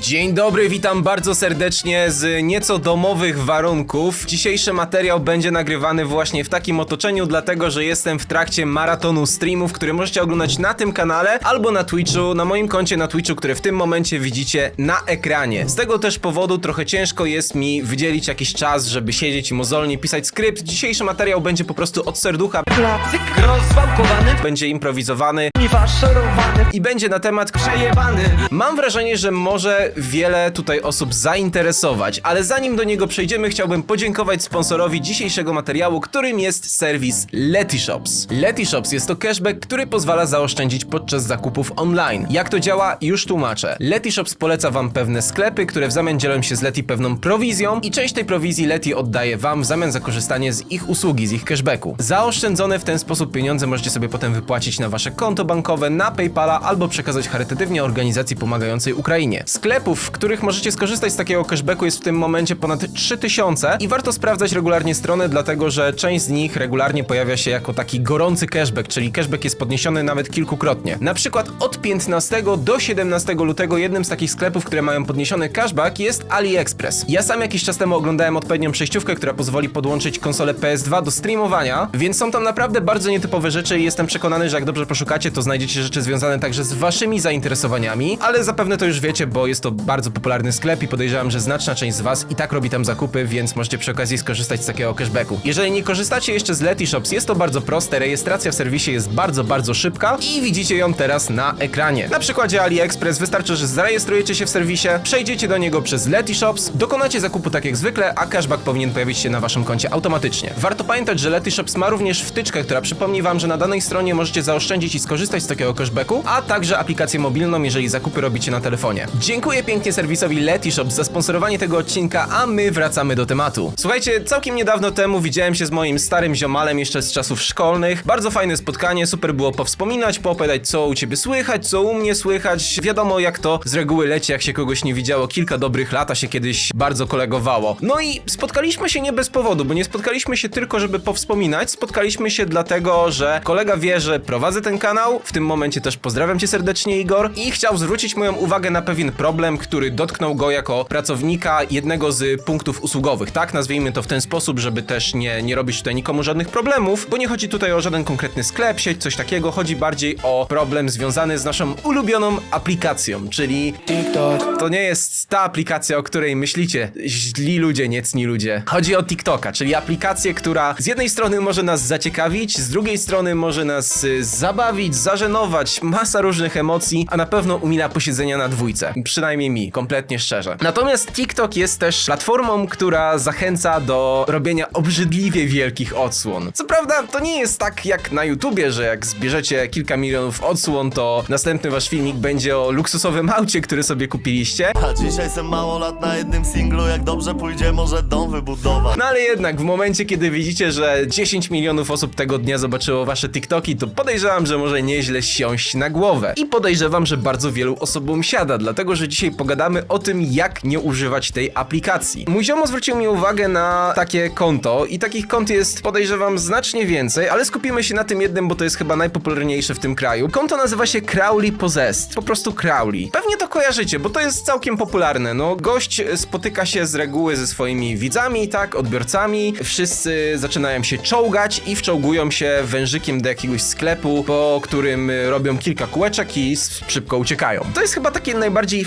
Dzień dobry, witam bardzo serdecznie z nieco domowych warunków. Dzisiejszy materiał będzie nagrywany właśnie w takim otoczeniu, dlatego że jestem w trakcie maratonu streamów, które możecie oglądać na tym kanale albo na Twitchu, na moim koncie na Twitchu, które w tym momencie widzicie na ekranie. Z tego też powodu trochę ciężko jest mi wydzielić jakiś czas, żeby siedzieć i mozolnie pisać skrypt. Dzisiejszy materiał będzie po prostu od serducha, Klasyk rozwałkowany będzie improwizowany i będzie na temat Przejebany Mam wrażenie, że może wiele tutaj osób zainteresować, ale zanim do niego przejdziemy, chciałbym podziękować sponsorowi dzisiejszego materiału, którym jest serwis Letyshops. Letyshops jest to cashback, który pozwala zaoszczędzić podczas zakupów online. Jak to działa? Już tłumaczę. Letyshops poleca wam pewne sklepy, które w zamian dzielą się z Leti pewną prowizją i część tej prowizji Leti oddaje wam w zamian za korzystanie z ich usługi, z ich cashbacku. Zaoszczędzone w ten sposób pieniądze możecie sobie potem wypłacić na wasze konto bankowe, na PayPala albo przekazać charytatywnie organizacji pomagającej Ukrainie. Sklepów, w których możecie skorzystać z takiego cashbacku jest w tym momencie ponad 3000 i warto sprawdzać regularnie strony, dlatego że część z nich regularnie pojawia się jako taki gorący cashback, czyli cashback jest podniesiony nawet kilkukrotnie. Na przykład od 15 do 17 lutego jednym z takich sklepów, które mają podniesiony cashback jest AliExpress. Ja sam jakiś czas temu oglądałem odpowiednią przejściówkę, która pozwoli podłączyć konsolę PS2 do streamowania, więc są tam naprawdę bardzo nietypowe rzeczy i jestem przekonany, że jak dobrze poszukacie, to znajdziecie rzeczy związane także z waszymi zainteresowaniami, ale zapewne to już wiecie, bo jest to bardzo popularny sklep i podejrzewam, że znaczna część z was i tak robi tam zakupy, więc możecie przy okazji skorzystać z takiego cashbacku. Jeżeli nie korzystacie jeszcze z Letyshops, jest to bardzo proste, rejestracja w serwisie jest bardzo, bardzo szybka i widzicie ją teraz na ekranie. Na przykładzie AliExpress wystarczy, że zarejestrujecie się w serwisie, przejdziecie do niego przez Letyshops, dokonacie zakupu tak jak zwykle, a cashback powinien pojawić się na waszym koncie automatycznie. Warto pamiętać, że Letyshops ma również wtyczkę, która przypomni wam, że na danej stronie możecie zaoszczędzić i skorzystać z takiego cashbacku, a także aplikację mobilną, jeżeli zakupy robicie na telefonie. Dziękuję pięknie serwisowi Letyshops za sponsorowanie tego odcinka, a my wracamy do tematu. Słuchajcie, całkiem niedawno temu widziałem się z moim starym ziomalem jeszcze z czasów szkolnych. Bardzo fajne spotkanie, super było powspominać, poopowiadać co u ciebie słychać, co u mnie słychać. Wiadomo jak to z reguły leci, jak się kogoś nie widziało kilka dobrych lat, a się kiedyś bardzo kolegowało. No i spotkaliśmy się nie bez powodu, bo nie spotkaliśmy się tylko, żeby powspominać, spotkaliśmy się dlatego, że kolega wie, że prowadzę ten kanał, w tym momencie też pozdrawiam cię serdecznie Igor i chciał zwrócić moją uwagę na pewien problem, który dotknął go jako pracownika jednego z punktów usługowych, tak? Nazwijmy to w ten sposób, żeby też nie, nie robić tutaj nikomu żadnych problemów, bo nie chodzi tutaj o żaden konkretny sklep, sieć, coś takiego, chodzi bardziej o problem związany z naszą ulubioną aplikacją, czyli TikTok. To nie jest ta aplikacja, o której myślicie, źli ludzie, niecni ludzie. Chodzi o TikToka, czyli aplikację, która z jednej strony może nas zaciekawić, z drugiej strony może nas y, zabawić, zażenować, masa różnych emocji, a na pewno umila posiedzenia na dwójce. Przynajmniej mi, kompletnie szczerze. Natomiast TikTok jest też platformą, która zachęca do robienia obrzydliwie wielkich odsłon. Co prawda, to nie jest tak jak na YouTubie, że jak zbierzecie kilka milionów odsłon, to następny wasz filmik będzie o luksusowym aucie, który sobie kupiliście. A dzisiaj jsem mało lat na jednym singlu Jak dobrze pójdzie, może dom wybudować No ale jednak w momencie, kiedy widzicie, że 10 milionów osób tego dnia zobaczyło wasze TikToki, to podejrzewam, że może nieźle siąść na głowę. I podejrzewam, że bardzo wielu osobom siada, dlatego że dzisiaj pogadamy o tym, jak nie używać tej aplikacji. Mój ziomo zwrócił mi uwagę na takie konto i takich kont jest podejrzewam znacznie więcej, ale skupimy się na tym jednym, bo to jest chyba najpopularniejsze w tym kraju. Konto nazywa się Crowley Possessed. Po prostu Crowley. Pewnie to kojarzycie, bo to jest całkiem popularne. No, gość spotyka się z reguły ze swoimi widzami, tak, odbiorcami. Wszyscy zaczynają się czołgać i wczołgują się wężykiem do jakiegoś sklepu, po którym robią kilka kółeczek i szybko uciekają. To jest chyba takie najbardziej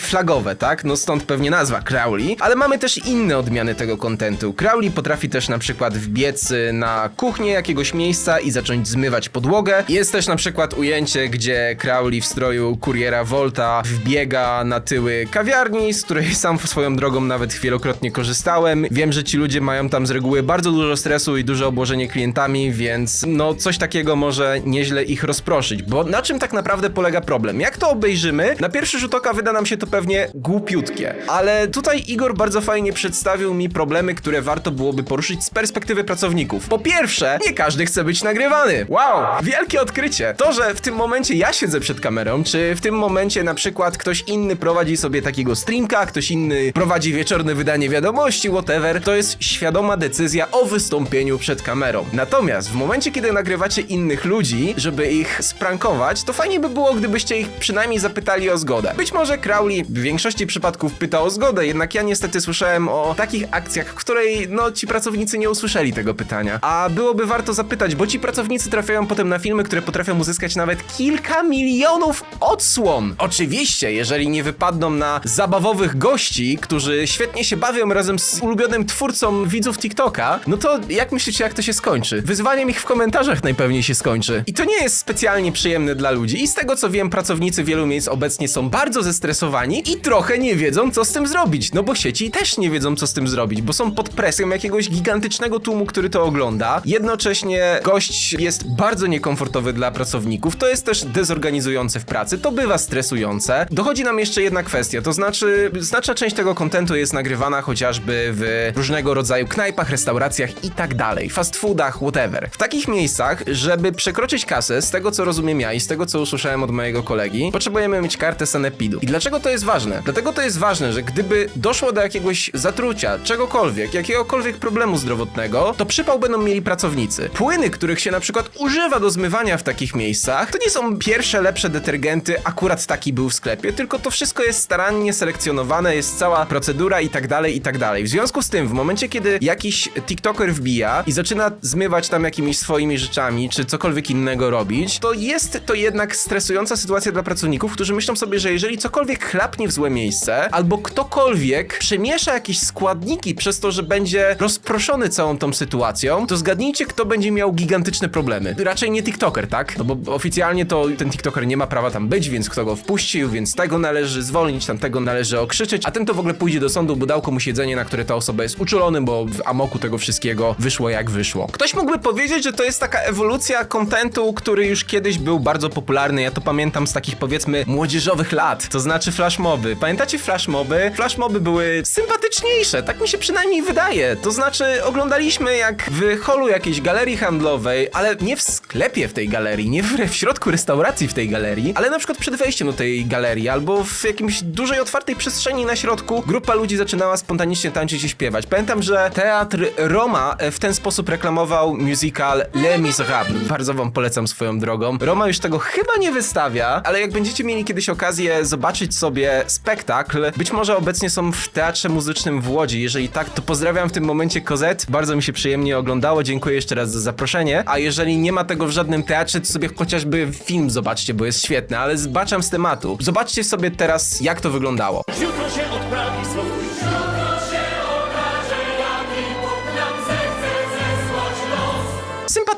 tak? No stąd pewnie nazwa Crowley, ale mamy też inne odmiany tego kontentu. Crowley potrafi też na przykład wbiec y, na kuchnię jakiegoś miejsca i zacząć zmywać podłogę. Jest też na przykład ujęcie, gdzie Crowley w stroju kuriera Volta wbiega na tyły kawiarni, z której sam swoją drogą nawet wielokrotnie korzystałem. Wiem, że ci ludzie mają tam z reguły bardzo dużo stresu i duże obłożenie klientami, więc no coś takiego może nieźle ich rozproszyć. Bo na czym tak naprawdę polega problem? Jak to obejrzymy, na pierwszy rzut oka wyda nam się to pewnie głupiutkie. Ale tutaj Igor bardzo fajnie przedstawił mi problemy, które warto byłoby poruszyć z perspektywy pracowników. Po pierwsze, nie każdy chce być nagrywany. Wow, wielkie odkrycie. To, że w tym momencie ja siedzę przed kamerą, czy w tym momencie na przykład ktoś inny prowadzi sobie takiego streamka, ktoś inny prowadzi wieczorne wydanie wiadomości, whatever, to jest świadoma decyzja o wystąpieniu przed kamerą. Natomiast w momencie, kiedy nagrywacie innych ludzi, żeby ich sprankować, to fajnie by było, gdybyście ich przynajmniej zapytali o zgodę. Być może Crowley większości przypadków pyta o zgodę, jednak ja niestety słyszałem o takich akcjach, w której no ci pracownicy nie usłyszeli tego pytania. A byłoby warto zapytać, bo ci pracownicy trafiają potem na filmy, które potrafią uzyskać nawet kilka milionów odsłon. Oczywiście, jeżeli nie wypadną na zabawowych gości, którzy świetnie się bawią razem z ulubionym twórcą widzów TikToka, no to jak myślicie, jak to się skończy? Wyzwaniem ich w komentarzach najpewniej się skończy. I to nie jest specjalnie przyjemne dla ludzi. I z tego co wiem, pracownicy wielu miejsc obecnie są bardzo zestresowani i trochę nie wiedzą, co z tym zrobić. No bo sieci też nie wiedzą, co z tym zrobić, bo są pod presją jakiegoś gigantycznego tłumu, który to ogląda. Jednocześnie gość jest bardzo niekomfortowy dla pracowników. To jest też dezorganizujące w pracy, to bywa stresujące. Dochodzi nam jeszcze jedna kwestia, to znaczy znaczna część tego kontentu jest nagrywana chociażby w różnego rodzaju knajpach, restauracjach i tak dalej, fast foodach, whatever. W takich miejscach, żeby przekroczyć kasę, z tego co rozumiem ja i z tego co usłyszałem od mojego kolegi, potrzebujemy mieć kartę sanepidu. I dlaczego to jest ważne? Dlatego to jest ważne, że gdyby doszło do jakiegoś zatrucia, czegokolwiek, jakiegokolwiek problemu zdrowotnego, to przypał będą mieli pracownicy. Płyny, których się na przykład używa do zmywania w takich miejscach, to nie są pierwsze lepsze detergenty, akurat taki był w sklepie, tylko to wszystko jest starannie selekcjonowane, jest cała procedura i tak dalej, i tak dalej. W związku z tym, w momencie, kiedy jakiś TikToker wbija i zaczyna zmywać tam jakimiś swoimi rzeczami, czy cokolwiek innego robić, to jest to jednak stresująca sytuacja dla pracowników, którzy myślą sobie, że jeżeli cokolwiek chlapnie w złe miejsce, albo ktokolwiek przemiesza jakieś składniki przez to, że będzie rozproszony całą tą sytuacją, to zgadnijcie, kto będzie miał gigantyczne problemy. Raczej nie TikToker, tak? No bo oficjalnie to ten TikToker nie ma prawa tam być, więc kto go wpuścił, więc tego należy zwolnić, tamtego należy okrzyczeć, a ten to w ogóle pójdzie do sądu, bo dał komuś jedzenie, na które ta osoba jest uczulony, bo w amoku tego wszystkiego wyszło jak wyszło. Ktoś mógłby powiedzieć, że to jest taka ewolucja kontentu, który już kiedyś był bardzo popularny. Ja to pamiętam z takich powiedzmy młodzieżowych lat, to znaczy flashmoby. Pamiętacie flashmoby? Flashmoby były sympatyczniejsze, tak mi się przynajmniej wydaje. To znaczy oglądaliśmy jak w holu jakiejś galerii handlowej, ale nie w sklepie w tej galerii, nie w, w środku restauracji w tej galerii, ale na przykład przed wejściem do tej galerii albo w jakimś dużej otwartej przestrzeni na środku grupa ludzi zaczynała spontanicznie tańczyć i śpiewać. Pamiętam, że teatr Roma e, w ten sposób reklamował musical Les Miserables. Bardzo wam polecam swoją drogą. Roma już tego chyba nie wystawia, ale jak będziecie mieli kiedyś okazję zobaczyć sobie spektakl, być może obecnie są w Teatrze Muzycznym w Łodzi. Jeżeli tak, to pozdrawiam w tym momencie Kozet. Bardzo mi się przyjemnie oglądało. Dziękuję jeszcze raz za zaproszenie. A jeżeli nie ma tego w żadnym teatrze, to sobie chociażby film zobaczcie, bo jest świetny, ale zbaczam z tematu. Zobaczcie sobie teraz, jak to wyglądało. Jutro się odprawi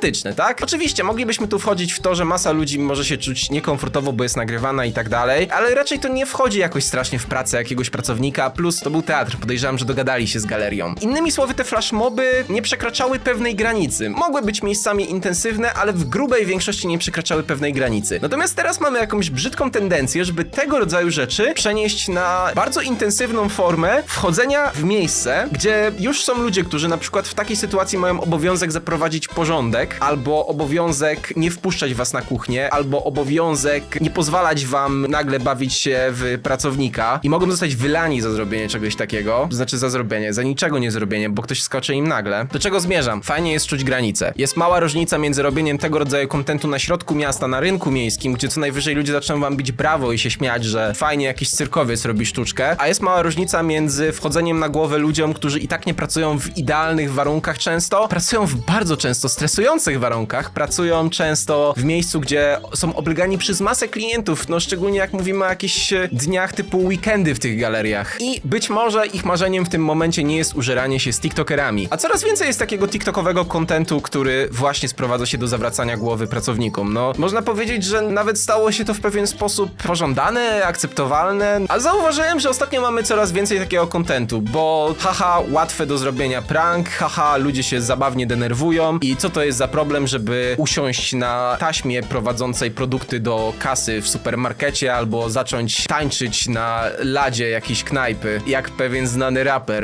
swój sympatyczne, tak? Oczywiście moglibyśmy tu wchodzić w to, że masa ludzi może się czuć niekomfortowo, bo jest nagrywana i tak dalej, ale raczej to nie wchodzi jakoś strasznie w pracę jakiegoś pracownika, plus to był teatr, podejrzewam, że dogadali się z galerią. Innymi słowy, te flashmoby nie przekraczały pewnej granicy. Mogły być miejscami intensywne, ale w grubej większości nie przekraczały pewnej granicy. Natomiast teraz mamy jakąś brzydką tendencję, żeby tego rodzaju rzeczy przenieść na bardzo intensywną formę wchodzenia w miejsce, gdzie już są ludzie, którzy na przykład w takiej sytuacji mają obowiązek zaprowadzić porządek, albo obowiązek nie wpuszczać was na kuchnię, albo obowiązek nie pozwalać wam nagle bawić się w pracownika i mogą zostać wylani za zrobienie czegoś takiego, to znaczy za zrobienie, za niczego nie zrobienie, bo ktoś skoczy im nagle. Do czego zmierzam? Fajnie jest czuć granice. Jest mała różnica między robieniem tego rodzaju kontentu na środku miasta, na rynku miejskim, gdzie co najwyżej ludzie zaczną wam bić brawo i się śmiać, że fajnie jakiś cyrkowiec robi sztuczkę, a jest mała różnica między wchodzeniem na głowę ludziom, którzy i tak nie pracują w idealnych warunkach często, pracują w bardzo często stresujących warunkach, pracują często w miejscu, gdzie są oblegani przez masę klientów, no szczególnie jak mówimy o jakichś e, dniach typu weekendy w tych galeriach. I być może ich marzeniem w tym momencie nie jest użeranie się z tiktokerami. A coraz więcej jest takiego tiktokowego kontentu, który właśnie sprowadza się do zawracania głowy pracownikom. No, można powiedzieć, że nawet stało się to w pewien sposób pożądane, akceptowalne, a zauważyłem, że ostatnio mamy coraz więcej takiego kontentu, bo haha, łatwe do zrobienia prank, haha, ludzie się zabawnie denerwują i co to jest za problem, żeby usiąść na taśmie prowadzącej produkty do kasy w supermarkecie albo zacząć tańczyć na ladzie jakiejś knajpy, jak pewien znany raper.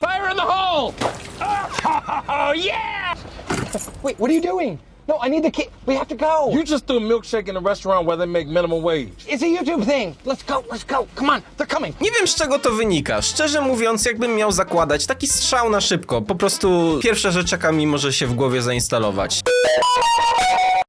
Fire in the hole! Oh, yeah! Wait, what are you doing? No, I need the kid. We have to go. You just threw a milkshake in a restaurant where they make minimum wage. It's a YouTube thing. Let's go. Let's go. Come on. They're coming. Nie wiem z czego to wynika. Szczerze mówiąc, jakbym miał zakładać taki strzał na szybko. Po prostu pierwsza rzecz, jaka mi może się w głowie zainstalować.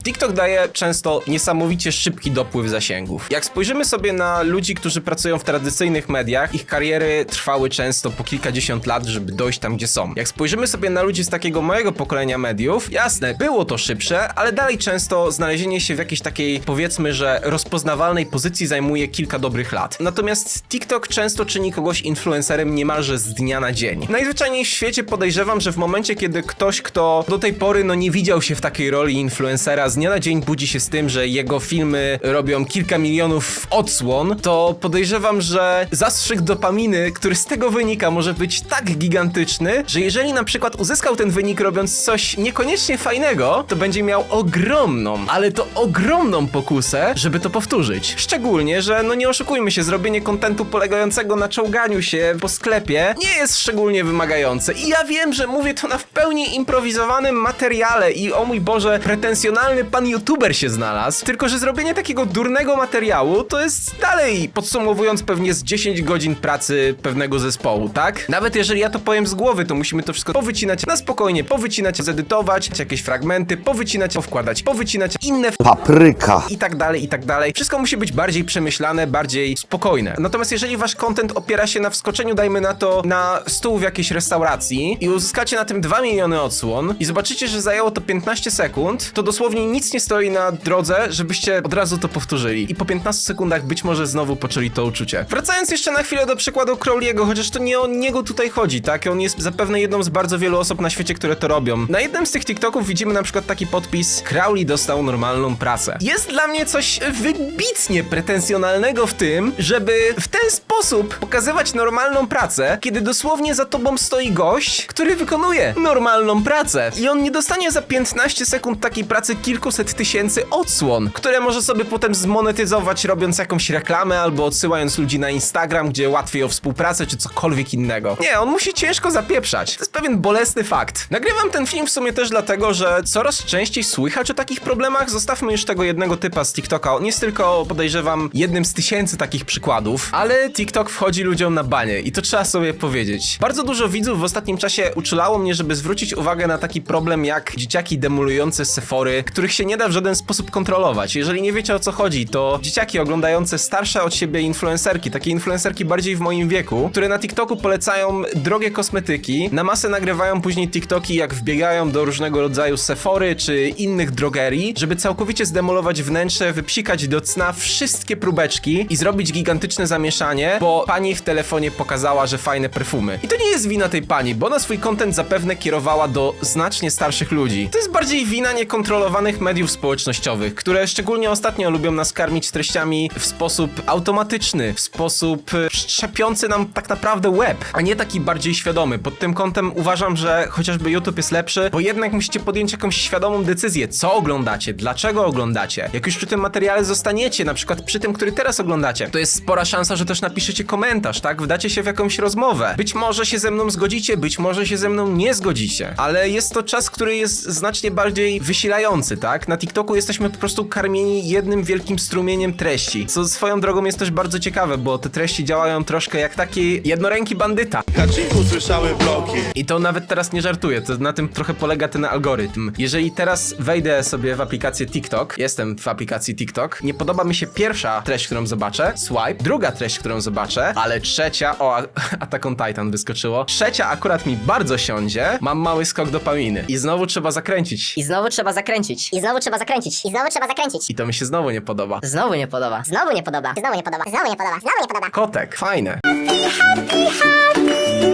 TikTok daje często niesamowicie szybki dopływ zasięgów. Jak spojrzymy sobie na ludzi, którzy pracują w tradycyjnych mediach, ich kariery trwały często po kilkadziesiąt lat, żeby dojść tam, gdzie są. Jak spojrzymy sobie na ludzi z takiego mojego pokolenia mediów, jasne, było to szybsze, ale dalej często znalezienie się w jakiejś takiej, powiedzmy, że rozpoznawalnej pozycji zajmuje kilka dobrych lat. Natomiast TikTok często czyni kogoś influencerem niemalże z dnia na dzień. Najzwyczajniej w świecie podejrzewam, że w momencie, kiedy ktoś, kto do tej pory no nie widział się w takiej roli influencera, z dnia na dzień budzi się z tym, że jego filmy robią kilka milionów odsłon, to podejrzewam, że zastrzyk dopaminy, który z tego wynika, może być tak gigantyczny, że jeżeli na przykład uzyskał ten wynik robiąc coś niekoniecznie fajnego, to będzie miał ogromną, ale to ogromną pokusę, żeby to powtórzyć. Szczególnie, że no nie oszukujmy się, zrobienie kontentu polegającego na czołganiu się po sklepie nie jest szczególnie wymagające. I ja wiem, że mówię to na w pełni improwizowanym materiale i o mój Boże, pretensjonalny pan youtuber się znalazł. Tylko, że zrobienie takiego durnego materiału to jest dalej, podsumowując pewnie z 10 godzin pracy pewnego zespołu, tak? Nawet jeżeli ja to powiem z głowy, to musimy to wszystko powycinać na spokojnie, powycinać, zedytować, jakieś fragmenty, powycinać, powkładać, powycinać inne Papryka. i tak dalej, i tak dalej. Wszystko musi być bardziej przemyślane, bardziej spokojne. Natomiast jeżeli wasz content opiera się na wskoczeniu, dajmy na to, na stół w jakiejś restauracji i uzyskacie na tym 2 miliony odsłon i zobaczycie, że zajęło to 15 sekund, to dosłownie nic nie stoi na drodze, żebyście od razu to powtórzyli. I po 15 sekundach być może znowu poczuli to uczucie. Wracając jeszcze na chwilę do przykładu Crowley'ego, chociaż to nie o niego tutaj chodzi, tak? On jest zapewne jedną z bardzo wielu osób na świecie, które to robią. Na jednym z tych TikToków widzimy na przykład taki podpis Crowley dostał normalną pracę. Jest dla mnie coś wybitnie pretensjonalnego w tym, żeby w ten sposób pokazywać normalną pracę, kiedy dosłownie za tobą stoi gość, który wykonuje normalną pracę. I on nie dostanie za 15 sekund takiej pracy kilkuset tysięcy odsłon, które może sobie potem zmonetyzować robiąc jakąś reklamę albo odsyłając ludzi na Instagram, gdzie łatwiej o współpracę czy cokolwiek innego. Nie, on musi ciężko zapieprzać. To jest pewien bolesny fakt. Nagrywam ten film w sumie też dlatego, że coraz częściej słychać o takich problemach. Zostawmy już tego jednego typa z TikToka. On jest tylko, podejrzewam, jednym z tysięcy takich przykładów, ale TikTok wchodzi ludziom na banie i to trzeba sobie powiedzieć. Bardzo dużo widzów w ostatnim czasie uczulało mnie, żeby zwrócić uwagę na taki problem jak dzieciaki demolujące Sephory, których się nie da w żaden sposób kontrolować. Jeżeli nie wiecie o co chodzi, to dzieciaki oglądające starsze od siebie influencerki, takie influencerki bardziej w moim wieku, które na TikToku polecają drogie kosmetyki, na masę nagrywają później TikToki jak wbiegają do różnego rodzaju Sephory czy innych drogerii, żeby całkowicie zdemolować wnętrze, wypsikać do cna wszystkie próbeczki i zrobić gigantyczne zamieszanie, bo pani w telefonie pokazała, że fajne perfumy. I to nie jest wina tej pani, bo ona swój content zapewne kierowała do znacznie starszych ludzi. To jest bardziej wina niekontrolowanych mediów społecznościowych, które szczególnie ostatnio lubią nas karmić treściami w sposób automatyczny, w sposób e, szczepiący nam tak naprawdę web, a nie taki bardziej świadomy. Pod tym kątem uważam, że chociażby YouTube jest lepszy, bo jednak musicie podjąć jakąś świadomą decyzję, co oglądacie, dlaczego oglądacie. Jak już przy tym materiale zostaniecie, na przykład przy tym, który teraz oglądacie, to jest spora szansa, że też napiszecie komentarz, tak? Wdacie się w jakąś rozmowę. Być może się ze mną zgodzicie, być może się ze mną nie zgodzicie, ale jest to czas, który jest znacznie bardziej wysilający, tak? Na TikToku jesteśmy po prostu karmieni jednym wielkim strumieniem treści, co swoją drogą jest też bardzo ciekawe, bo te treści działają troszkę jak taki jednoręki bandyta. Słyszały bloki. I to nawet teraz nie żartuję, to na tym trochę polega ten algorytm. Jeżeli teraz wejdę sobie w aplikację TikTok, jestem w aplikacji TikTok, nie podoba mi się pierwsza treść, którą zobaczę, swipe, druga treść, którą zobaczę, ale trzecia, o, a- Attack on Titan wyskoczyło, trzecia akurat mi bardzo siądzie, mam mały skok dopaminy i znowu trzeba zakręcić. I znowu trzeba zakręcić. I znowu trzeba zakręcić. I znowu trzeba zakręcić. I to mi się znowu nie podoba. Znowu nie podoba. Znowu nie podoba. Znowu nie podoba. Znowu nie podoba. Znowu nie podoba. Kotek, fajne.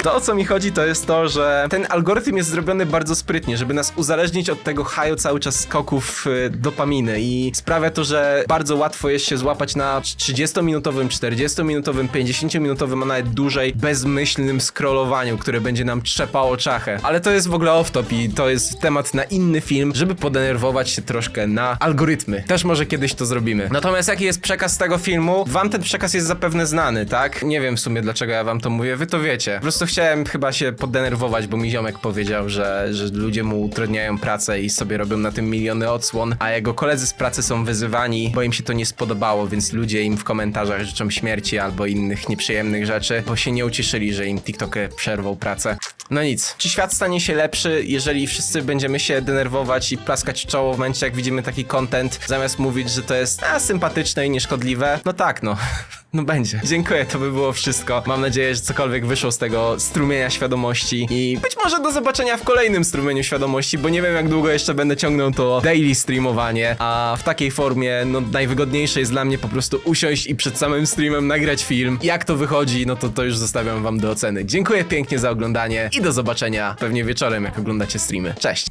To o co mi chodzi to jest to, że ten algorytm jest zrobiony bardzo sprytnie, żeby nas uzależnić od tego haju cały czas skoków y, dopaminy i sprawia to, że bardzo łatwo jest się złapać na 30-minutowym, 40-minutowym, 50-minutowym, a nawet dłużej bezmyślnym scrollowaniu, które będzie nam trzepało czachę. Ale to jest w ogóle off-top i to jest temat na inny film, żeby podenerwować się troszkę na algorytmy. Też może kiedyś to zrobimy. Natomiast jaki jest przekaz tego filmu? Wam ten przekaz jest zapewne znany, tak? Nie wiem w sumie dlaczego ja wam to mówię, wy to wiecie. Po prostu chciałem chyba się poddenerwować, bo mi ziomek powiedział, że, że ludzie mu utrudniają pracę i sobie robią na tym miliony odsłon, a jego koledzy z pracy są wyzywani, bo im się to nie spodobało, więc ludzie im w komentarzach życzą śmierci albo innych nieprzyjemnych rzeczy, bo się nie ucieszyli, że im TikTok przerwał pracę. No nic. Czy świat stanie się lepszy, jeżeli wszyscy będziemy się denerwować i plaskać w czoło w momencie, jak widzimy taki content, zamiast mówić, że to jest a, sympatyczne i nieszkodliwe? No tak, no. No będzie. Dziękuję, to by było wszystko. Mam nadzieję, że cokolwiek wyszło z tego strumienia świadomości i być może do zobaczenia w kolejnym strumieniu świadomości, bo nie wiem jak długo jeszcze będę ciągnął to daily streamowanie, a w takiej formie, no najwygodniejsze jest dla mnie po prostu usiąść i przed samym streamem nagrać film. Jak to wychodzi, no to to już zostawiam wam do oceny. Dziękuję pięknie za oglądanie i do zobaczenia pewnie wieczorem, jak oglądacie streamy. Cześć!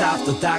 Zostaw to tak